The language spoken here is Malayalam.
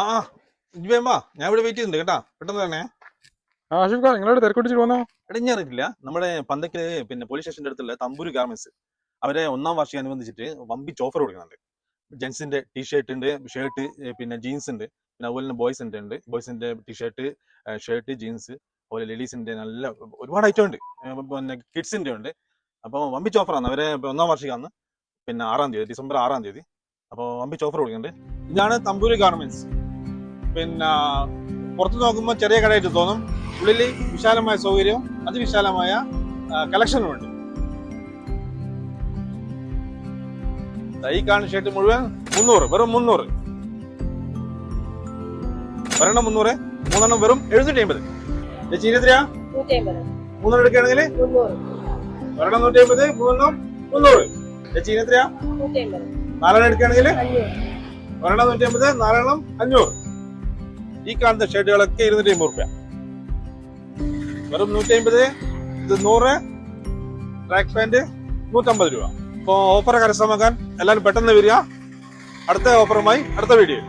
ആ ആ വാ. ഞാൻ ഇവിടെ വെയിറ്റ് ചെയ്യുന്നുണ്ട് കേട്ടാ. പെട്ടെന്ന് തന്നെ ആ ആഷിഫ് ഖാൻ നിങ്ങളോട് എടാ ഞാൻ അറിയില്ല. നമ്മുടെ പന്തക്കിൽ പിന്നെ പോലീസ് സ്റ്റേഷന്റെ അടുത്തുള്ള തമ്പൂര് ഗാർമെന്റ്സ് അവരെ ഒന്നാം വാർഷികം അനുബന്ധിച്ചിട്ട് വമ്പിച്ച് ഓഫർ കൊടുക്കുന്നുണ്ട്. ജെൻസിന്റെ ടീഷർട്ട് ഉണ്ട് ഷർട്ട് പിന്നെ ജീൻസ് ഉണ്ട്. പിന്നെ അതുപോലെ തന്നെ ബോയ്സിന്റെ ഉണ്ട്. ബോയ്സിന്റെ ടീഷർട്ട് ഷർട്ട് ജീൻസ് അതുപോലെ ലേഡീസിന്റെ നല്ല ഒരുപാട് ഐറ്റം ഉണ്ട്. പിന്നെ കിഡ്സിന്റെ ഉണ്ട്. അപ്പോൾ വമ്പിച്ച് ഓഫറാണ് അവരെ ഒന്നാം വാർഷികമാണ് പിന്നെ ആറാം തീയതി ഡിസംബർ ആറാം തീയതി. അപ്പോൾ വമ്പിച്ച് ഓഫർ കൊടുക്കുന്നുണ്ട്. ഇതാണ് തമ്പൂര് ഗാർമെന്റ്സ് പിന്നെ പുറത്ത് നോക്കുമ്പോൾ ചെറിയ കടയായിട്ട് തോന്നും. ഉള്ളിൽ വിശാലമായ സൗകര്യവും അതിവിശാലമായ കളക്ഷനും ഉണ്ട്. ഈ കാണുന്ന ഷർട്ട് മുഴുവൻ മുന്നൂറ് വെറും മുന്നൂറ്. ഒരെണ്ണം മുന്നൂറ് മൂന്നെണ്ണം വെറും എഴുന്നൂറ്റി അമ്പത് ചേച്ചി ഇരുപത്തിരാ മൂന്നെണ്ണം എടുക്കുകയാണെങ്കിൽ ഒരെണ്ണം നൂറ്റി അമ്പത് മൂന്നെണ്ണം മുന്നൂറ്. ചേച്ചി ഇരുപത്തിരാ നാലെണ്ണം എടുക്കുകയാണെങ്കിൽ ഒരെണ്ണം നൂറ്റി അമ്പത് നാലെണ്ണം അഞ്ഞൂറ്. ഈ കാണുന്ന ഷെയ്ഡുകളൊക്കെ ഇരുന്നൂറ്റി അമ്പത് റുപ്യ. വെറും നൂറ്റി അമ്പത് ഇത് നൂറ് ട്രാക്ക് പാന്റ് നൂറ്റമ്പത് രൂപ. അപ്പോൾ ഓഫർ കരസ്ഥമാക്കാൻ എല്ലാവരും പെട്ടെന്ന് വരിക. അടുത്ത ഓഫറുമായി അടുത്ത വീഡിയോ